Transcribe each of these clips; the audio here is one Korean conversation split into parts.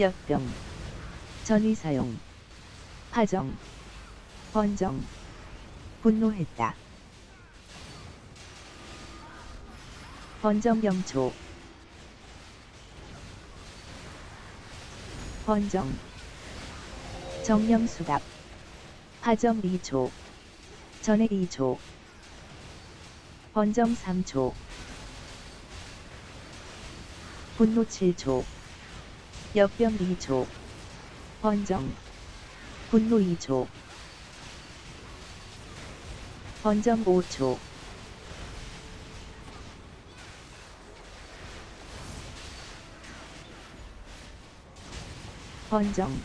역병, 전이사용, 하정, 번정, 분노했다. 번정경초, 번정, 정령수답, 하정 2초, 전액 2초, 번정 3초, 분노 7초, 역병 2초, 번정, 분노 2초, 번정 5초, 번정,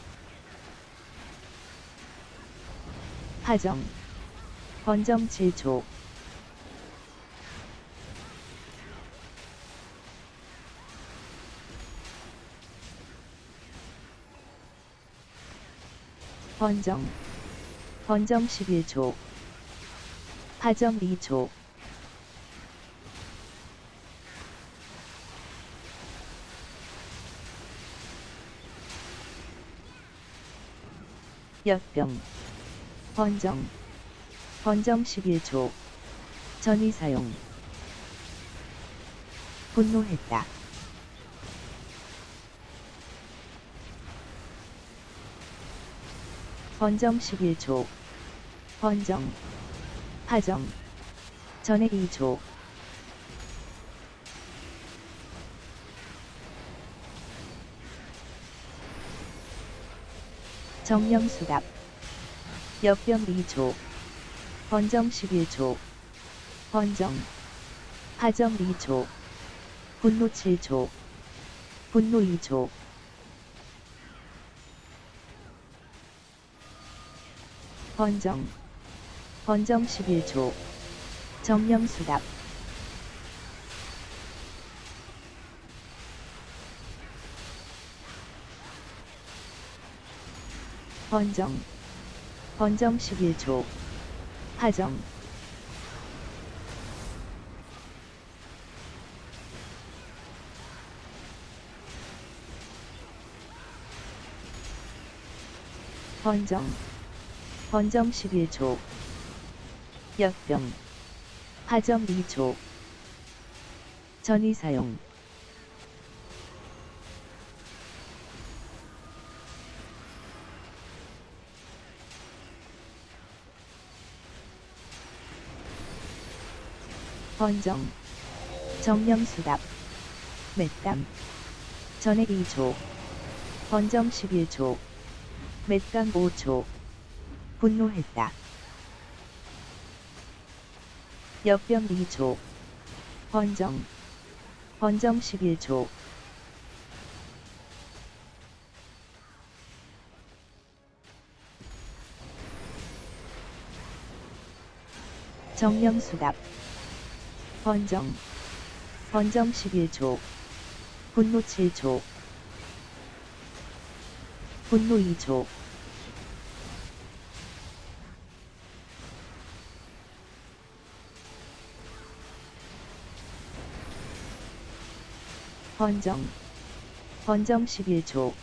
하정, 번정 7초, 번정, 번정 11초, 하정 2초, 역병, 번정, 번정 11초, 전이사용, 분노했다. 번정 11초, 번정, 하정, 전액 2초, 정령수답, 역병 2초, 번정 11초, 번정, 하정 2초, 분노 7초, 분노 2초, 번정, 번정 11초, 정령 수답, 번정, 번정 11초, 하정, 번정, 번정 11초, 역병, 하정 2초, 전이 사용, 번정, 정령 수답, 맷감, 전액 2초, 번정 11초, 맷감 5초, 분노했다. 역병 2초, 번정, 번정 11초, 정령수답, 번정, 번정 11초, 분노 7초, 분노 2초, 번정, 번정 11초,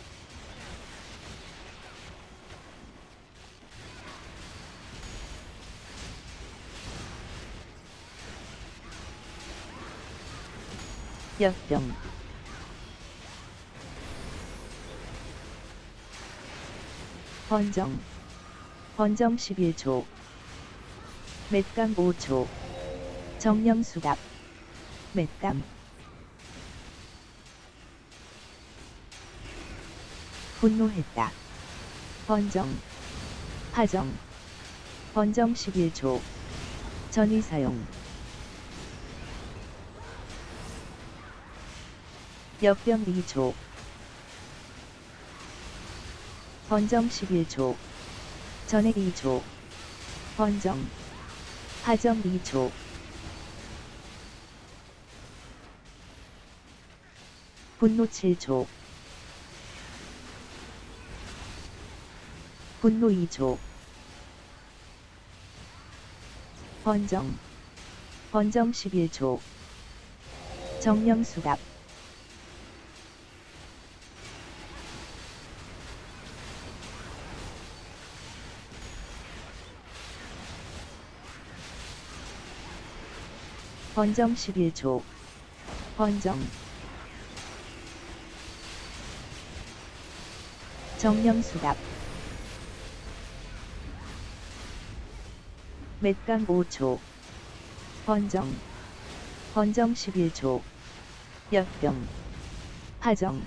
역병, 번정, 번정 11초, 맷감 5초, 정령수답, 맷감, 분노했다. 번정, 하정, 번정 11초, 전이사용, 역병 2초, 번정 11초, 전액 2초, 번정, 하정 2초, 분노 7초, 분노 2조 번정. 번정 11조. 정령수답 번정 11조. 번정. 정령수답 맷강 5초. 번정. 번정 11초. 역병. 하정.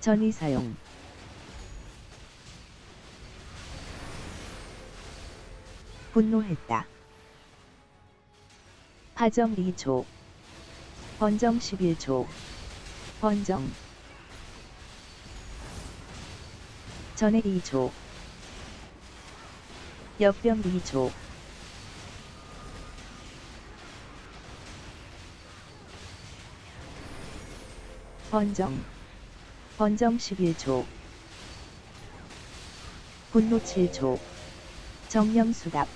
전이 사용. 분노했다. 하정 2초. 번정 11초. 번정. 전액 2초. 역병 2초. 번정. 번정 11초. 분노 7초. 정령수답.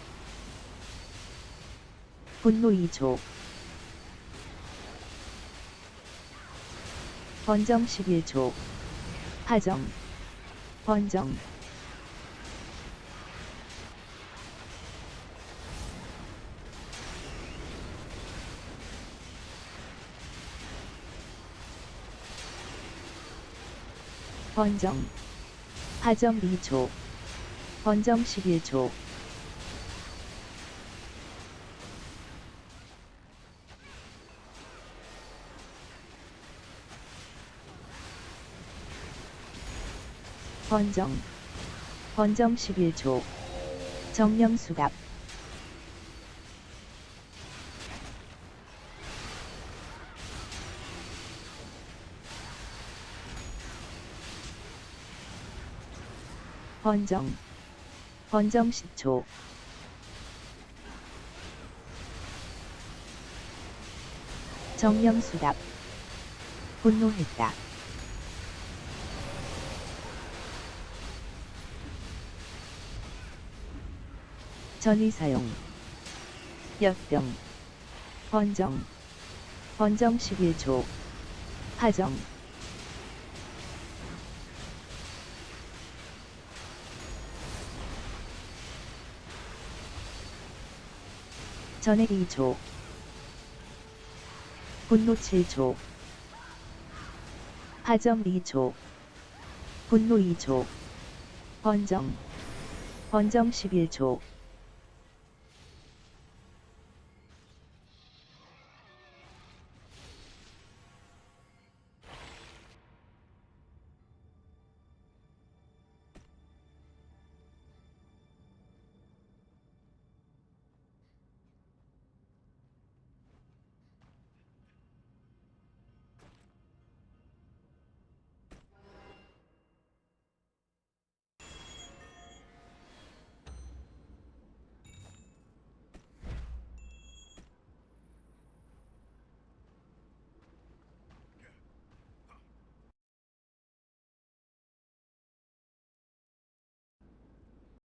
분노 2초. 번정 11초. 하정. 번정. 번정. 하정 2초. 번정 11초. 번정. 번정 11초. 정령수답. 번정. 번정 10초. 정령수답. 분노했다. 전이 사용. 역병. 번정. 번정 11초. 하정. 전액 2초. 분노 7초. 하정 2초. 분노 2초. 번정. 번정 11초.